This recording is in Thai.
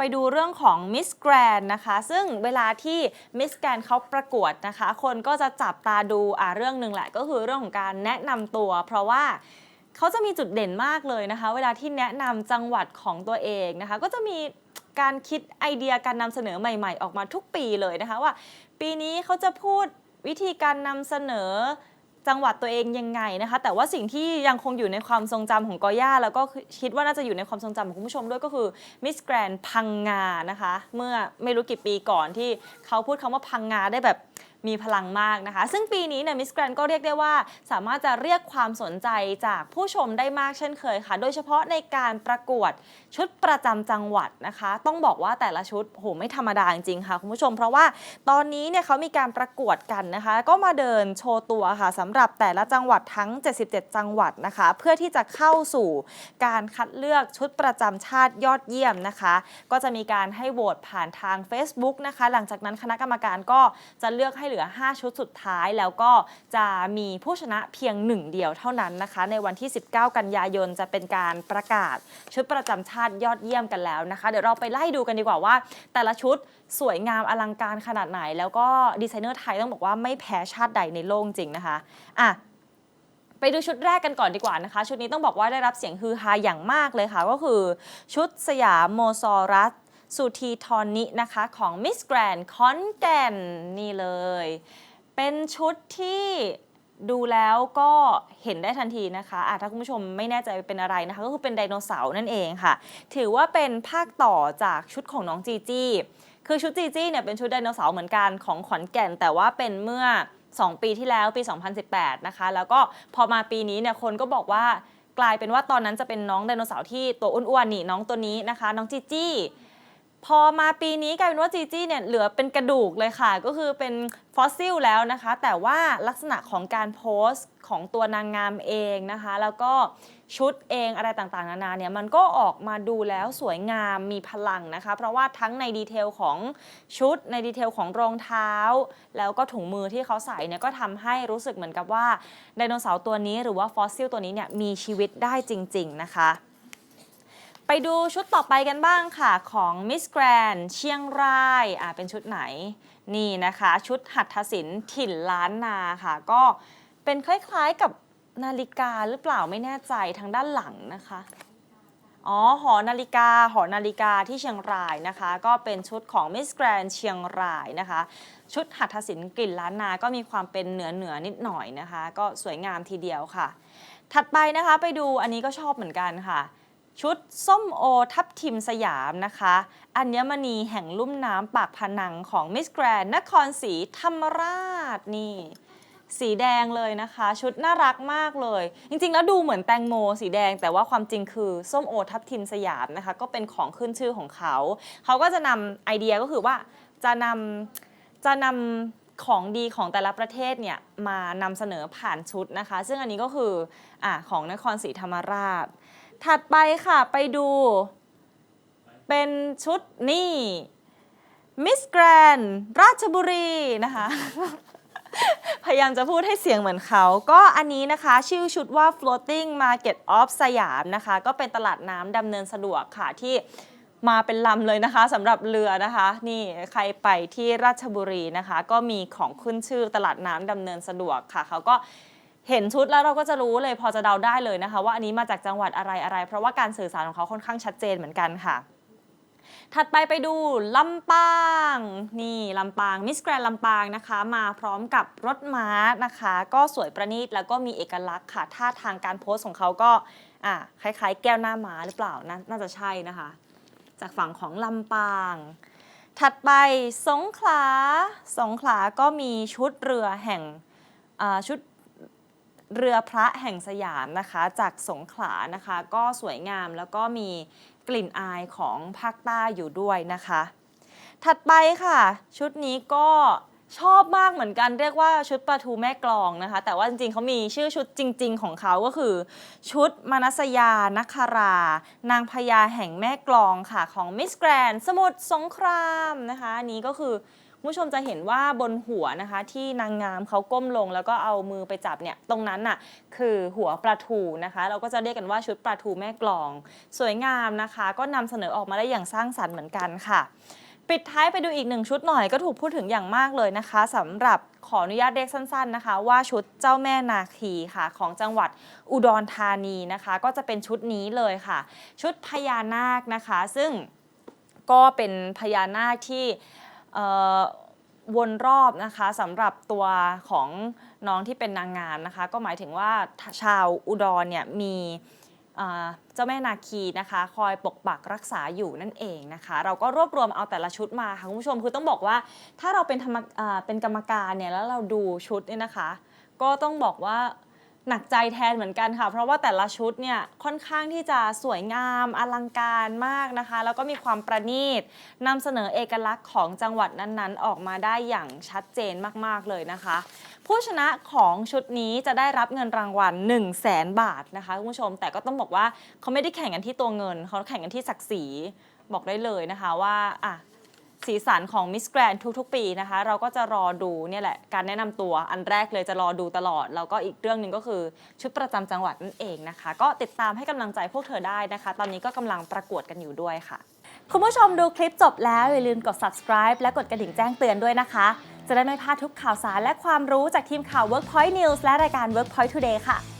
ไปดูเรื่องของมิสแกรนนะคะ ซึ่งเวลาที่มิสแกรนเขาประกวดนะคะ คนก็จะจับตาดูอ่าเรื่องหนึ่งแหละ ก็คือเรื่องของการแนะนำตัว เพราะว่าเขาจะมีจุดเด่นมากเลยนะคะ เวลาที่แนะนำจังหวัดของตัวเองนะคะ ก็จะมีการคิดไอเดียการนำเสนอใหม่ ๆ ออกมาทุกปีเลยนะคะว่า ปีนี้เขาจะพูดวิธีการนำเสนอ จังหวัดตัวเองยังไงนะคะ แต่ว่าสิ่งที่ยังคงอยู่ในความทรงจำของกอย่า แล้วก็คิดว่าน่าจะอยู่ในความทรงจำของคุณผู้ชมด้วยก็คือมิสแกรนพังงานะคะ เมื่อไม่รู้กี่ปีก่อนที่เขาพูดคำว่าพังงาได้แบบ มีพลังมากนะคะ ซึ่งปีนี้เนี่ยมิสแกรนก็เรียกได้ว่า สามารถจะเรียกความสนใจจากผู้ชมได้มากเช่นเคยค่ะ โดยเฉพาะในการประกวดชุดประจำจังหวัดนะคะ ต้องบอกว่าแต่ละชุดโหไม่ธรรมดาจริงๆค่ะคุณผู้ชม เพราะว่าตอนนี้เนี่ยเขามีการประกวดกันนะคะ ก็มาเดินโชว์ตัวค่ะสำหรับแต่ละจังหวัดทั้ง 77 จังหวัดนะคะ เพื่อที่จะเข้าสู่การคัดเลือกชุดประจำชาติยอดเยี่ยมนะคะ ก็จะมีการให้โหวตผ่านทาง Facebook นะคะ หลังจากนั้นคณะกรรมการก็จะเลือกให้เหลือ 5 ชุดสุดท้าย แล้วก็จะมีผู้ชนะเพียงหนึ่งเดียวเท่านั้นนะคะ ในวันที่ 19 กันยายนจะเป็นการประกาศชุดประจำชาติยอดเยี่ยมกันแล้วนะคะ เดี๋ยวเราไปไล่ดูกันดีกว่าว่า แต่ละชุดสวยงามอลังการขนาดไหน แล้วก็ดีไซเนอร์ไทยต้องบอกว่าไม่แพ้ชาติใดในโลกจริงนะคะอะไปดูชุดแรกกันก่อนดีกว่านะคะ ชุดนี้ต้องบอกว่าได้รับเสียงฮือฮาอย่างมากเลยค่ะ ก็คือชุดสยามโมซอรัส สุธีทอนนินะคะของมิสแกรนคอนแกนนี่เลย เป็นชุดที่ดูแล้วก็เห็นได้ทันทีนะคะะถ้าคุณผู้ชมไม่แน่ใจเป็นอะไรนะคะ ก็คือเป็นไดโนเสาร์นั่นเองค่ะ ถือว่าเป็นภาคต่อจากชุดของน้องจีจี้ คือชุดจีจี้เนี่ยเป็นชุดไดโนเสาร์เหมือนกันของขอนแก่น แต่ว่าเป็นเมื่อ 2 ปีที่แล้วปี 2018 นะคะ แล้วก็พอมาปีนี้เนี่ยคนก็บอกว่ากลายเป็นว่าตอนนั้นจะเป็นน้องไดโนเสาร์ที่ตัวอ้วนๆนี่น้องตัวนี้นะคะ น้องจีจี้ พอมาปีนี้กลายเป็นว่าจีจี้เนี่ยเหลือเป็นกระดูกเลยค่ะ ก็คือเป็นฟอสซิลแล้วนะคะ แต่ว่าลักษณะของการโพสต์ของตัวนางงามเองนะคะ แล้วก็ชุดเองอะไรต่างๆ นานาเนี่ยมันก็ออกมาดูแล้วสวยงามมีพลังนะคะ เพราะว่าทั้งในดีเทลของชุดในดีเทลของรองเท้า แล้วก็ถุงมือที่เขาใส่เนี่ยก็ทำให้รู้สึกเหมือนกับว่าไดโนเสาร์ตัวนี้หรือว่าฟอสซิลตัวนี้เนี่ยมีชีวิตได้จริง ๆ นะคะ ไปดูชุดต่อไปกันบ้างค่ะของ Miss Grand เชียงรายอ่าเป็นชุดไหนนี่นะคะ ชุดหัตถศิลป์ถิ่นล้านนาค่ะ ก็เป็นคล้ายๆกับนาฬิกาหรือเปล่าไม่แน่ใจทางด้านหลังนะคะอ๋อ หอนาฬิกา หอนาฬิกาที่เชียงรายนะคะ ก็เป็นชุดของ Miss Grand เชียงรายนะคะ ชุดหัตถศิลป์กลิ่นล้านนา ก็มีความเป็นเหนือเหนือนิดหน่อยนะคะ ก็สวยงามทีเดียวค่ะ ถัดไปนะคะไปดูอันนี้ก็ชอบเหมือนกันค่ะ ชุดส้มโอทับทิมสยามนะคะ อัญมณีแห่งลุ่มน้ำปากพนังของมิสแกรนนครศรีธรรมราชนี่สีแดงเลยนะคะ ชุดน่ารักมากเลย จริงๆ แล้วดูเหมือนแตงโมสีแดง แต่ว่าความจริงคือส้มโอทับทิมสยามนะคะ ก็เป็นของขึ้นชื่อของเขา เขาก็จะนำไอเดียก็คือว่าจะนำจะนำของดีของแต่ละประเทศเนี่ยมานำเสนอผ่านชุดนะคะ ซึ่งอันนี้ก็คืออะของนครศรีธรรมราช ถัดไปค่ะไปดู เป็นชุดนี่มิสแกรนราชบุรีนะคะ พยายามจะพูดให้เสียงเหมือนเขา ก็อันนี้นะคะ ชื่อชุดว่า floating market of สยามนะคะ ก็เป็นตลาดน้ำดำเนินสะดวกค่ะที่มาเป็นลำเลยนะคะสำหรับเรือนะคะ นี่ใครไปที่ราชบุรีนะคะ ก็มีของขึ้นชื่อตลาดน้ำดำเนินสะดวกค่ะ เขาก็ เห็นชุดแล้วเราก็จะรู้เลยพอจะเดาได้เลยนะคะ ว่าอันนี้มาจากจังหวัดอะไรอะไร เพราะว่าการสื่อสารของเขาค่อนข้างชัดเจนเหมือนกันค่ะ ถัดไปไปดูลำปาง นี่ลำปางมิสแกรนลำปางนะคะ มาพร้อมกับรถม้านะคะ ก็สวยประณีตแล้วก็มีเอกลักษณ์ค่ะท่าทางการโพสของเขาก็อะคล้ายๆ แก้วหน้าม้าหรือเปล่านาน่าจะใช่นะคะ จากฝั่งของลำปาง ถัดไปสงขลาสงขลาก็มีชุดเรือแห่งอ่าชุด เรือพระแห่งสยามนะคะ จากสงขลานะคะ ก็สวยงามแล้วก็มีกลิ่นอายของภาคใต้อยู่ด้วยนะคะ ถัดไปค่ะ ชุดนี้ก็ชอบมากเหมือนกันเรียกว่าชุดปลาทูแม่กลองนะคะ แต่ว่าจริงๆเขามีชื่อชุดจริง ๆ ของเขาก็คือ ชุดมนัสยานครา นางพญาแห่งแม่กลองค่ะ ของมิสแกรนสมุทรสงครามนะคะนนี้ก็คือ คุณผู้ชมจะเห็นว่าบนหัวนะคะ ที่นางงามเขาก้มลง แล้วก็เอามือไปจับเนี่ยตรงนั้นน่ะคือหัวปลาทูนะคะ เราก็จะเรียกกันว่าชุดปลาทูแม่กลอง สวยงามนะคะ ก็นำเสนอออกมาได้อย่างสร้างสรรค์เหมือนกันค่ะ ปิดท้ายไปดูอีกหนึ่งชุดหน่อยก็ถูกพูดถึงอย่างมากเลยนะคะสำหรับขออนุญาตเรียกสั้นๆนะคะ ว่าชุดเจ้าแม่นาคีค่ะ ของจังหวัดอุดรธานีนะคะ ก็จะเป็นชุดนี้เลยค่ะ ชุดพญานาคนะคะ ซึ่งก็เป็นพญานาคที่ วนรอบนะคะสำหรับตัวของน้องที่เป็นนางงามนะคะ ก็หมายถึงว่าชาวอุดรเนี่ยมีเจ้าแม่นาคีนะคะ คอยปกปักรักษาอยู่นั่นเองนะคะ เราก็รวบรวมเอาแต่ละชุดมาค่ะคุณผู้ชมคือต้องบอกว่าถ้าเราเป็นธรรมเป็นกรรมการเนี่ยแล้วเราดูชุดเนี่ยนะคะ ก็ต้องบอกว่า หนักใจแทนเหมือนกันค่ะ เพราะว่าแต่ละชุดเนี่ยค่อนข้างที่จะสวยงามอลังการมากนะคะ แล้วก็มีความประณีตนำเสนอเอกลักษณ์ของจังหวัดนั้นๆ ออกมาได้อย่างชัดเจนมากๆเลยนะคะ ผู้ชนะของชุดนี้จะได้รับเงินรางวัล 1 0 0 0 0แสนบาทนะคะคุณผู้ชมแต่ก็ต้องบอกว่าเขาไม่ได้แข่งกันที่ตัวเงิน เขาแข่งกันที่ศักดิ์ศรีบอกได้เลยนะคะว่าอะ สีสันของมิสแกรนทุกๆ ปีนะคะ เราก็จะรอดูเนี่ยแหละการแนะนำตัวอันแรกเลยจะรอดูตลอด แล้วก็อีกเรื่องหนึ่งก็คือชุดประจำจังหวัดนั่นเองนะคะ ก็ติดตามให้กำลังใจพวกเธอได้นะคะ ตอนนี้ก็กำลังประกวดกันอยู่ด้วยค่ะ คุณผู้ชมดูคลิปจบแล้วอย่าลืมกด subscribe และกดกระดิ่งแจ้งเตือนด้วยนะคะ จะได้ไม่พลาดทุกข่าวสารและความรู้จากทีมข่าว Workpoint News และรายการ Workpoint Today ค่ะ